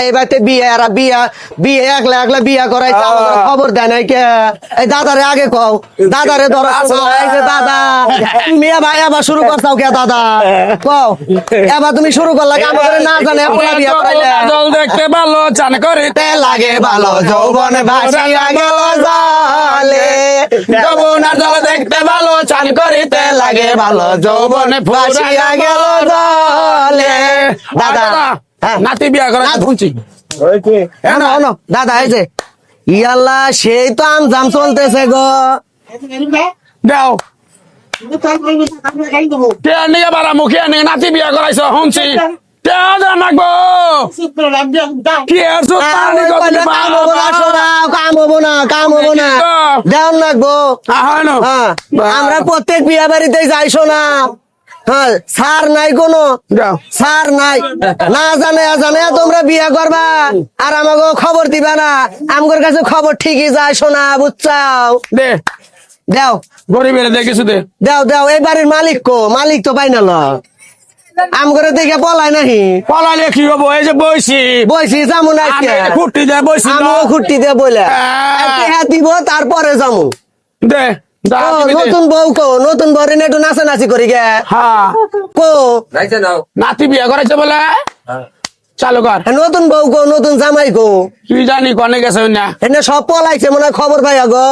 বাড়িতে বিয়ে এরা বিয়া বিয়ে একলা একলা বিয়া করাইছে আমাদের খবর দেয় নাই কে? এই দাদারে আগে কও। দাদারে ধরো যে দাদা। তুমি এবার এবার শুরু করছাও কে দাদা? কও। এবার তুমি শুরু করলা আমাদের না জানে পোলা বিয়া করাইলে। জল দেখতে ভালো চান করিতে লাগে ভালো যৌবন ভাসিয়া গেল জালে। যমুনা জল দেখতে ভালো চান করিতে লাগে ভালো যৌবন ভাসিয়া গেল জালে। দাদা। নাতি বিয়া করে শুনছি। এনো এনো দাদা এই যে ইয়াল্লা সেই তো আমজাম চলতেছে গো। দাও। নাতি বিয়া করাইছ শুনছি। না না। না। হ্যাঁ আমরা প্রত্যেক বিয়া বাড়িতে যাইছো শোনা। হ্যাঁ সার নাই কোনো। সার নাই। না জানে জানে তোমরা বিয়া করবা। আর আমাকে খবর দিবা না। কাছে খবর ঠিকই যায় শোনা বুঝছাও দে। দেও। গরিবের দে কিছু দে। দেও দেও এই বাড়ির মালিক কো? মালিক তো পাই না ল। আম করে দেখে পলাই নাহি। পলালে কি হব? এই যে বইছি। বইছি যামু না খুঁটি দে বইছি না। আমিও খুঁটি দিয়ে বলে হ্যাঁ। হ্যাঁ দিব তারপরে যামু। দে দা দে। নতুন বউ কো নতুন বউ রে একটু নাচা নাচি করি গে। হ্যাঁ। কো। নাতি বিয়া করাইছে বলে? চালু কর। নতুন বউ কো নতুন জামাই কো। তুই জানি কনে গেছে না এনে সব পলাইছে মনে হয় খবর পাই গো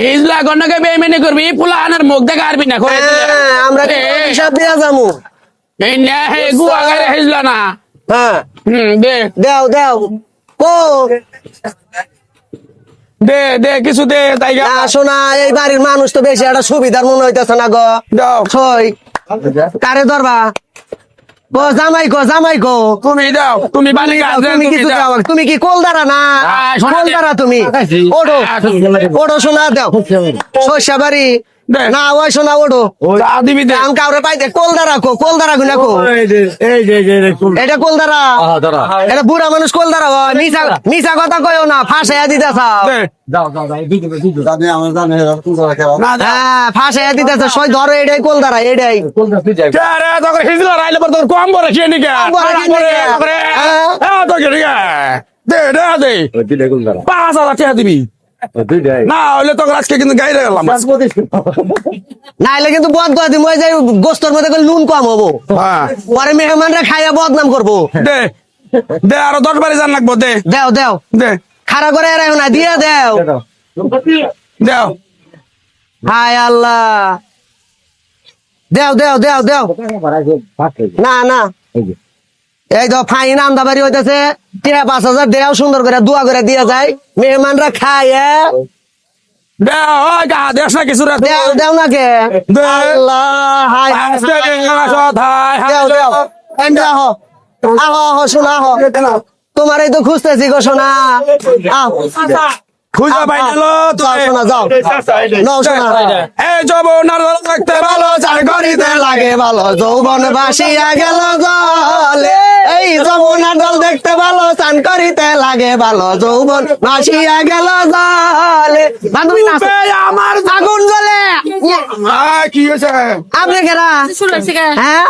হিজলা গন্ডকে বেইমানি করবি পুলানের মুখ দেখা আরবি না করে। হ্যাঁ, আমরা হিসাব দিয়া যামু? এই নে হে গুয়া গারে হিজলা না। হ্যাঁ। হুম দে। দেও দেও। কো। দে দে কিছু দে তাই গা না শোনা এই বাড়ির মানুষ তো বেশি একটা সুবিধার মনে হইতেছে না গো। দাও। ছয়। কারে ধরবা? কো জামাই কো জামাই কো। তুমি দাও তুমি তুমি কিছু দাও। তুমি কি কলদারা না? কলদারা তুমি। শোনা দাও। শস্যা বাড়ি। না ওই শোনা ওঠো দিবি দে। আম কাউরে পাইতে কলদারা কো কলদারা গুনা কো। এটা কলদারা। এটা বুড়া মানুষ কলদারা হয় মিছা মিছা কথা কয়ও না ফাঁসাইয়া দিতেছ। দে। না দে হ্যাঁ। হ্যাঁ। হ্যাঁ তোকে নিকে দে দে দে। পাঁচ হাজার টাকা দিবি। না হলে তোকে আজকে কিন্তু গাইরে গেলাম নাইলে কিন্তু বদ করে দিম ওই গোস্তর মধ্যে নুন কম হব। হ্যাঁ। পরে মেহমানরা খাইয়া বদনাম করব। দে দে আরও দশ বারে জান লাগবো দে। দেও দেও। দে। খাড়া করে এরাই না দিয়ে দেও। দেও হায় আল্লাহ। দেও দেও দেও দেও। না না। এই তো ফাইন আমদাবাড়ি হইতেছে। টিয়া পাঁচ হাজার দেও সুন্দর করে দোয়া করে দিয়ে যায়। মেহমানরা খায় দে ওই গা দেশ না কিছু রে দেও দেও না কে? দে। আল্লাহ আস্তে দে। সৎ। দেও দেও। এন্ডা আহ আহ আহ শোনা আহ। তোমারই তো খুঁজতেছি গো শোনা। খুঁজে পাই যাও শোনা যাও। নাও শোনা। এই যৌবনার দেখতে ভালো চার লাগে ভালো যৌবন বাসিয়া গেল। জলে চান করিতে লাগে ভালো যৌবন। বাসিয়া গেল জলে। বান্ধবী। আমার আগুন জ্বলে। আহ, কি হয়েছে? আপনি কেরা? হ্যাঁ?